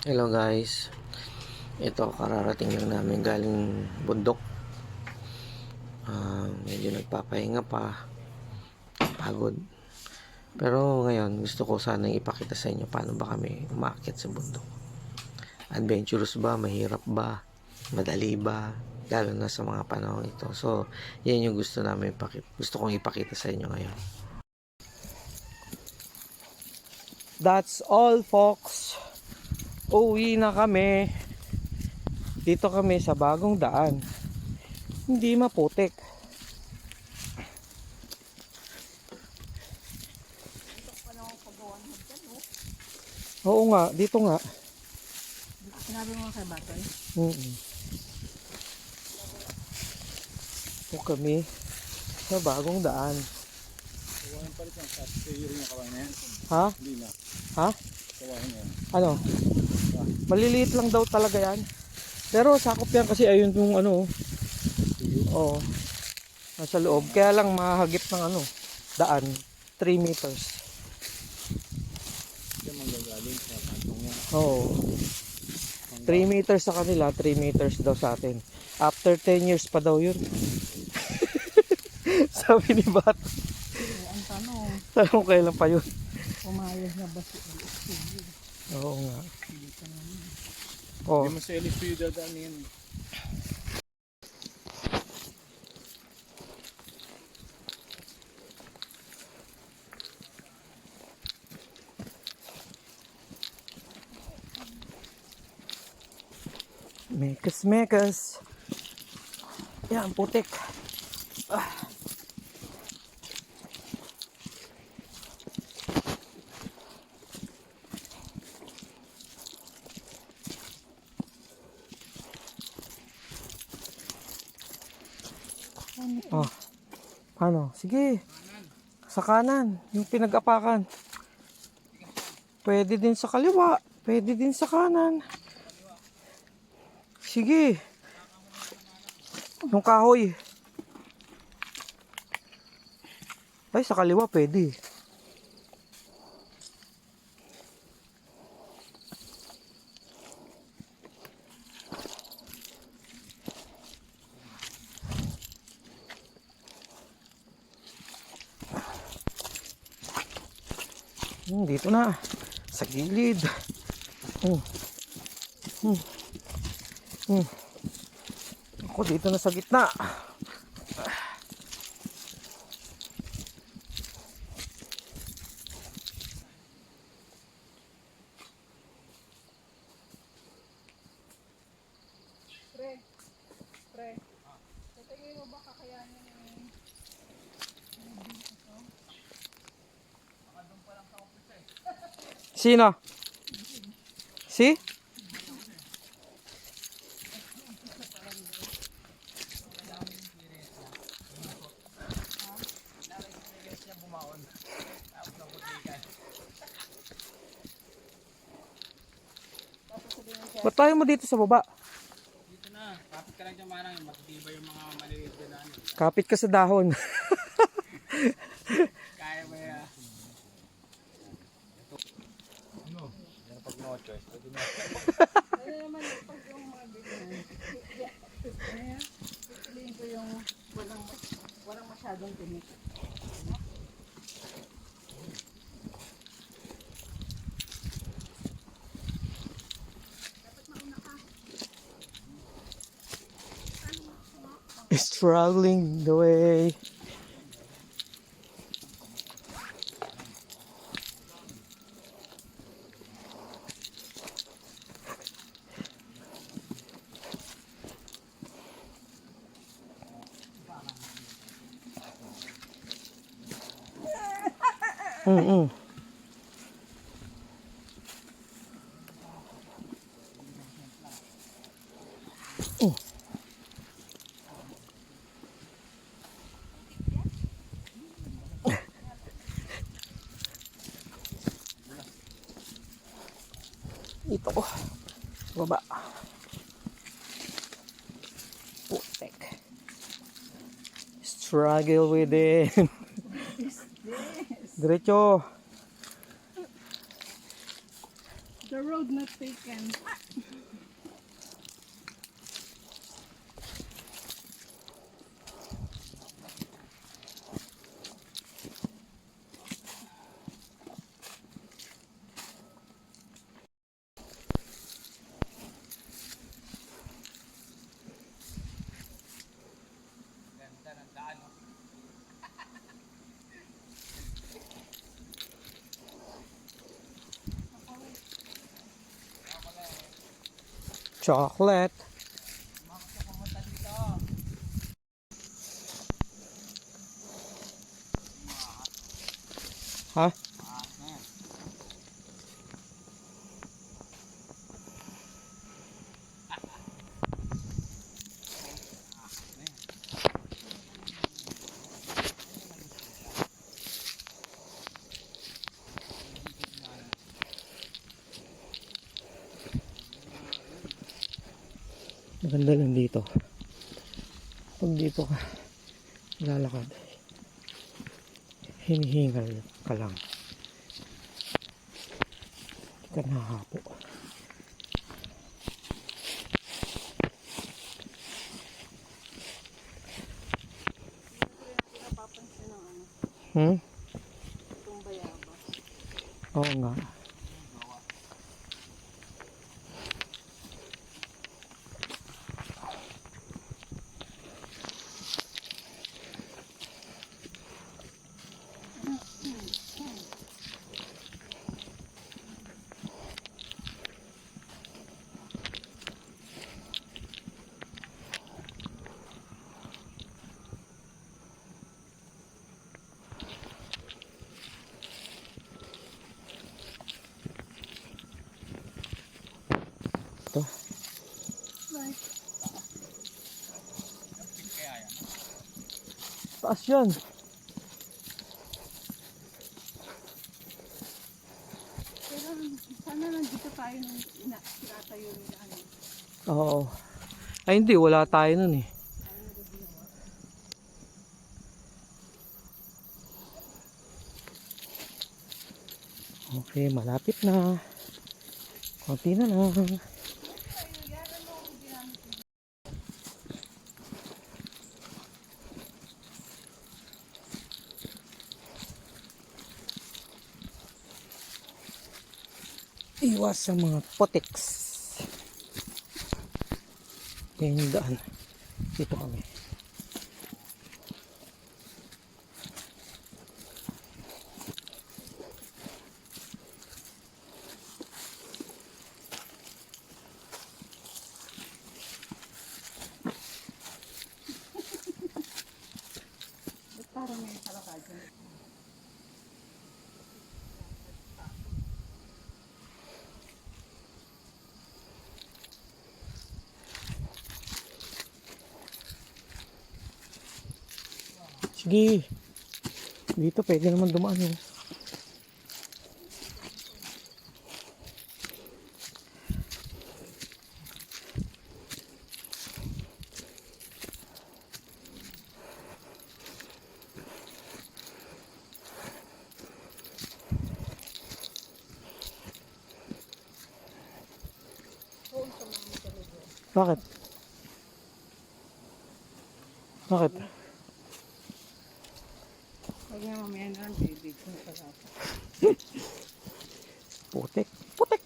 Hello guys. Ito kararating lang namin galing bundok. Ah, medyo nagpapahinga pa. Pagod. Pero ngayon gusto ko sana ipakita sa inyo paano ba kami umaakit sa bundok. Adventurous ba? Mahirap ba? Madali ba? Lalo na sa mga panahon ito. So, yan yung gusto namin ipakita. Gusto kong ipakita sa inyo ngayon. That's all folks. Uwi na kami. Dito kami sa bagong daan. Hindi maputik. Oo nga, dito nga. Sinabi mo kay Batoy? Mm Ito kami sa bagong daan. Kawain pa rin ang sa rin yung kawain na yan. Ha? Hindi na. Ha? Kawain yan. Ano? Maliliit lang daw talaga yan. Pero sakop yan kasi ayun yung ano. Oo. Nasa loob. Kaya lang mahagip ng ano, daan. 3 meters. Oo. 3 meters sa kanila, 3 meters daw sa atin. After 10 years pa daw yun. Sabi ni Bat. Ang tanong, Tanong kailan pa yun. pumayag na ba si? Oo nga. Oh, Hindi mo sa LSP dadaan yan. mekas mekas. Yan, putik. Ah. Oh. Paano? Sige. Sa kanan. Yung pinag-apakan. Pwede din sa kaliwa. Pwede din sa kanan. Sige. Yung kahoy. Ay, sa kaliwa pwede. Hmm, dito na. Sa gilid. Hmm. Hmm. Hmm. Ako dito na sa gitna. Pre, pre, sa tingin mo ba kakayanin yung Sino? Si? Ba't tayo mo dito sa baba? Dito na. Kapit ka lang dyan manang. Matitibay yung mga maliliit na ano. Kapit ka sa dahon. Struggling the way. Ito. Baba. Putek. Struggle with it. Diretso. The road not taken. Chocolate. Lang dito. Pag dito ka lalakad, hinihingal ka lang. Hindi ka nahapo. Hmm? Taas yan. Pero sana nandito tayo nung ina, tinatayo nila ano. Oo. Ay hindi, wala tayo nun eh. Okay, malapit na. Konti na lang. Iwas sa mga potiks. Yan yung daan. Dito kami. Sige. Dito pwede naman dumaan eh. Bakit? Bakit? Huwag nga mamaya na lang bibig. Putik. Putik.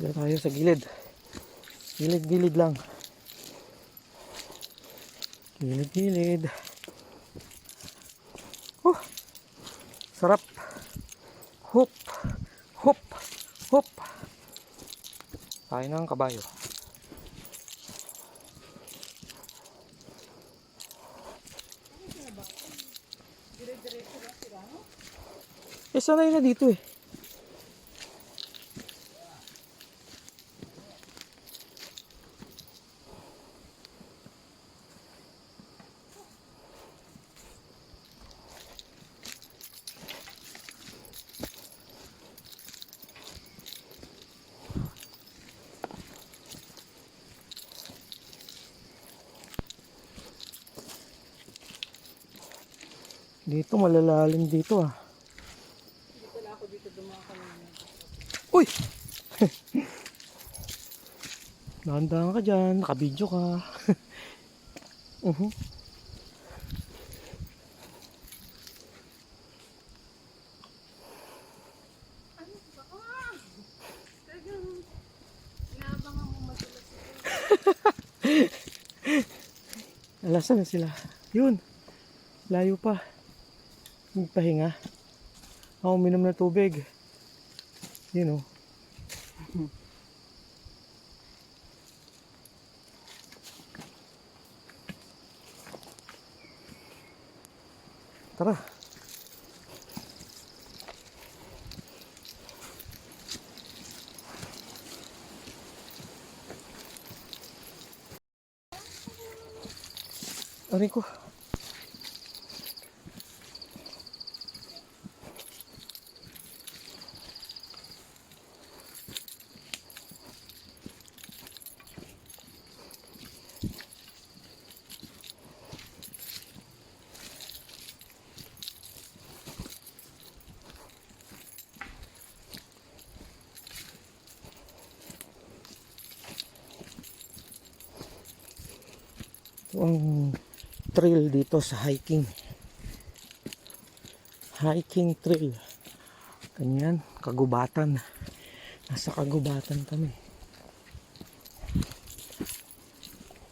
Dito tayo sa gilid. Gilid, gilid lang. Gilid, gilid. Oh, sarap. Hop. Hop. Hop. Tayo ng kabayo. Eh, sanay na dito eh. Dito malalalim dito ah. Hindi pala ako dito dumaan kanina. Uy! Dahan-dahan ka dyan. Nakabidyo ka. uh madalas. Alasan na sila. Yun. Layo pa. Magpahinga. Ako uminom na tubig. Yun oh. Tara. Aray ko. Trail dito sa hiking. Hiking trail. Ganyan, kagubatan. Nasa kagubatan kami.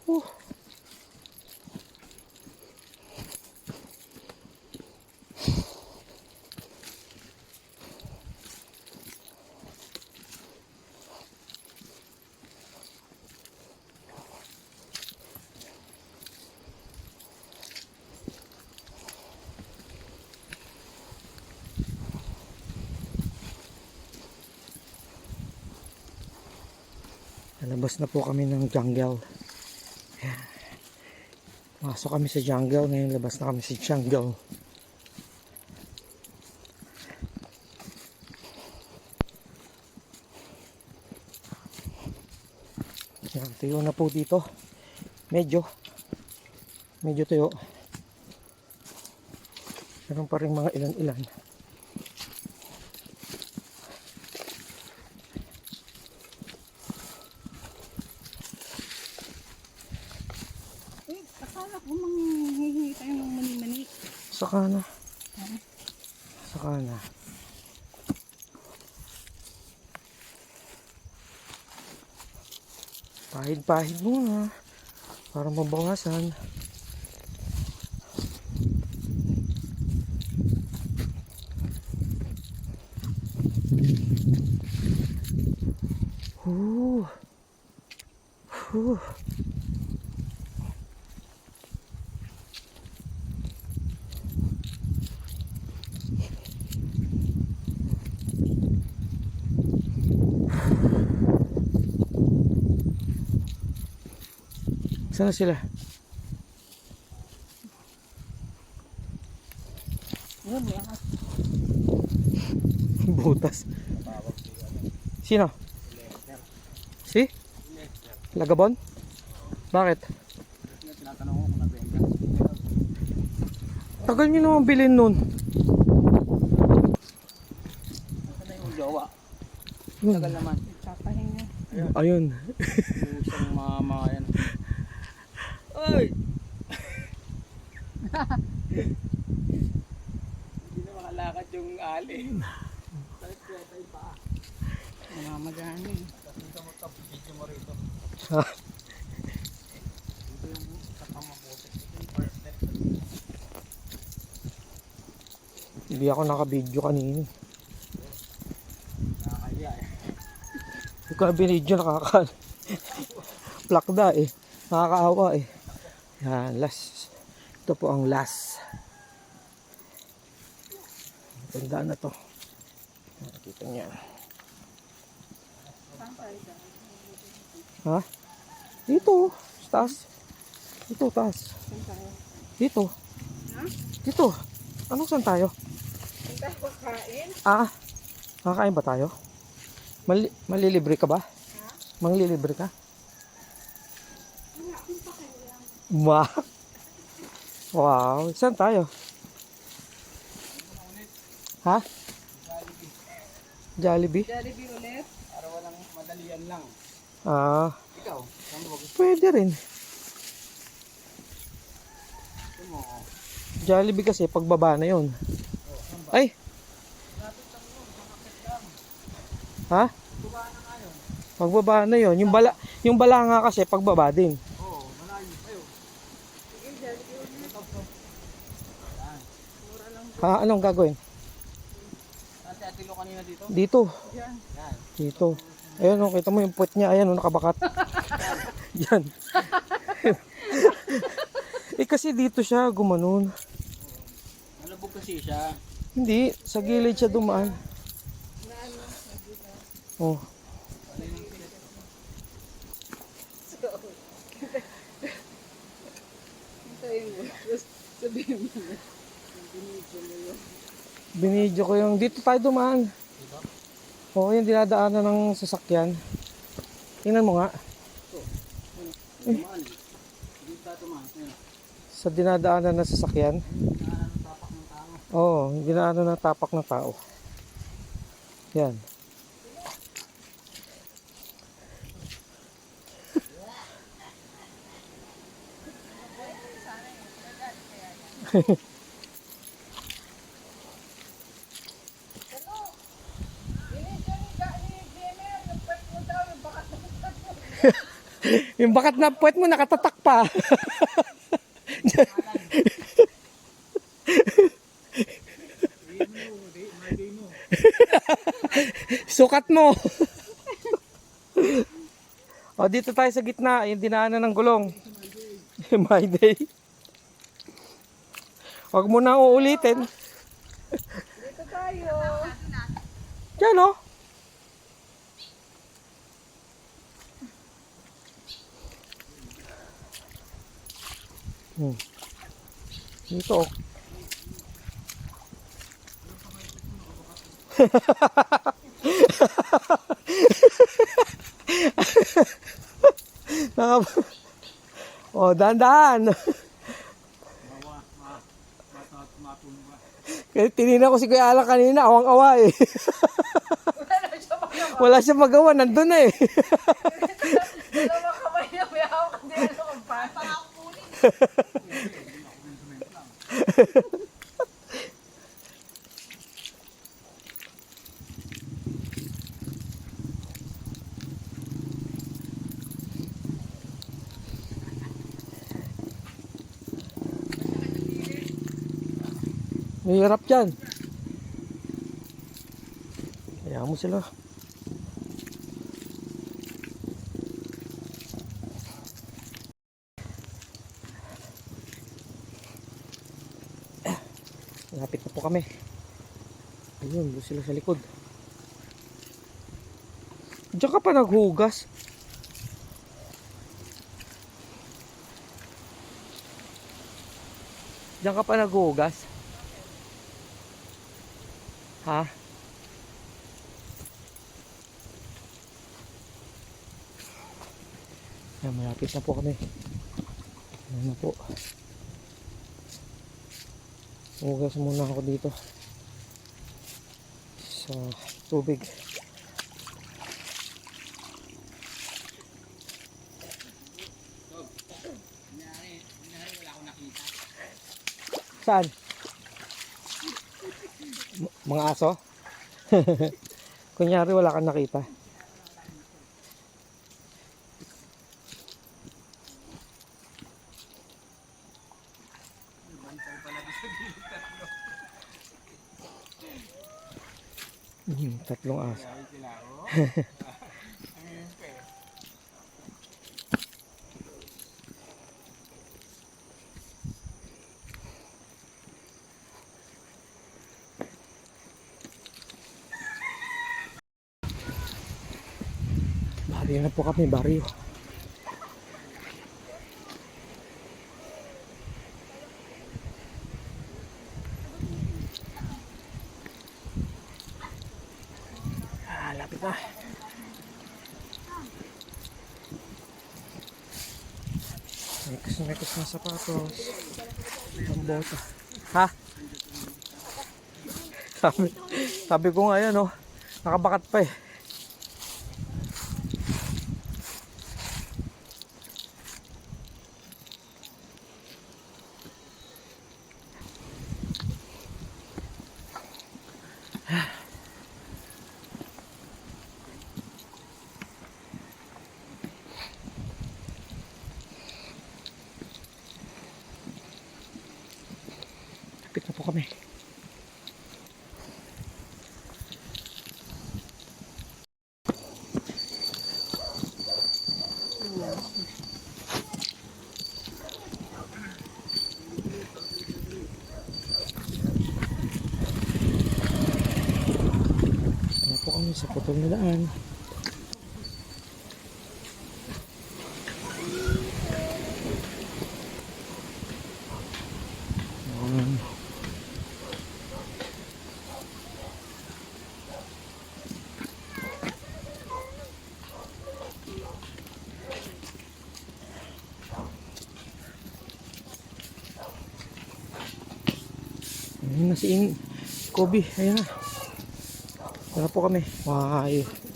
Oh. Na po kami ng jungle. Masok kami sa jungle. Ngayon labas na kami sa jungle. Ayan, tuyo na po dito. Medyo. Medyo tuyo. Meron pa rin mga ilan-ilan. Eh, akala ko manghihingi tayo ng mani-mani. Saka na. Saka na. Pahid-pahid muna. Para mabawasan. Saan na sila? Yun, may ahas. Butas. Sino? Si? Lagabon? Bakit? Tagal nyo naman bilhin nun. Tagal naman. Ayun. Usang mga mga yan. Ay! Hindi na makalakad yung ali. Sakit kaya tayo pa. Namamagana eh. Tapos dito mo top, video mo rito. Ha? Dito yung sa pamabuti. Dito yung step. Hindi ako naka-video kanina. Nakakaya eh. Ko na binidyo nakaka... Plakda eh. Nakakaawa eh. Yan, last. Ito po ang last. Ganda na to. Nakikita niya. Ha? Dito. Taas. Dito, taas. Dito. Ha? Dito. Anong saan tayo? Saan tayo kakain? Ah, makakain ba tayo? Mali malilibre ka ba? Manglilibre ka? Ma. Wow, saan tayo? Ha? Jollibee? Jollibee ulit. Para walang madalian lang. Ah, Ikaw, saan ba gusto pwede rin. Jollibee kasi pagbaba na yun. Ay! Ha? Pagbaba na yun. Yung bala, yung bala nga kasi pagbaba din. Ha? Anong gagawin? Saan si Atilo kanina dito? Dito. Yan. Dito. Ayun, oh, kita mo yung puwet niya. Ayan, oh, nakabakat. Yan. eh kasi dito siya gumanon. Malabog kasi siya. Hindi, sa gilid siya dumaan. Oh. Sabihin mo na. Binidyo ko yung dito tayo dumaan. Oo, yung dinadaanan ng sasakyan. Tingnan mo nga. Tumaan. Hindi tayo tumaan. Ayun. Sa dinadaanan ng sasakyan. Oo, yung dinaanan ng tapak ng tao. Yan. Binidyo ni Ga- ni Jenner. Yung pwet mo daw. Yung bakat na Yung bakat na puwet mo nakatatak pa. Sukat mo. o dito tayo sa gitna, yung dinaanan ng gulong. My day. Huwag mo na uulitin. Dito tayo. Yan o. Hmm. Dito oh. Oh, matumba. Kaya tinina ko si Kuya Alang kanina, awang-awa eh. Wala siya magawa. Wala siya magawa, nandun na eh. Dalawa kamay niya. May hawak ka din. Ano kung paano? Mahirap yan. Kaya mo sila. Lapit na po kami. Doon sila sa likod. Diyan ka pa naghugas. Diyan ka pa naghugas. Ha? Yan, malapit na po kami. Yan na po. Hugas muna ako dito. Sa tubig. Saan? Mga aso? Kunyari wala kang nakita. Hmm, tatlong aso. Ay sila, oh. Ayun pa eh. Baryo na po kami, baryo. Ah, lapit na. Mekos na mekos na sapatos. Ang bota. Ha? Sabi, sabi ko nga yan, oh. Nakabakat pa eh. Kami. Ano po kami sa putol na daan. Ayan. Ayun na si Kobe, ayun na. Tara po kami. Wow.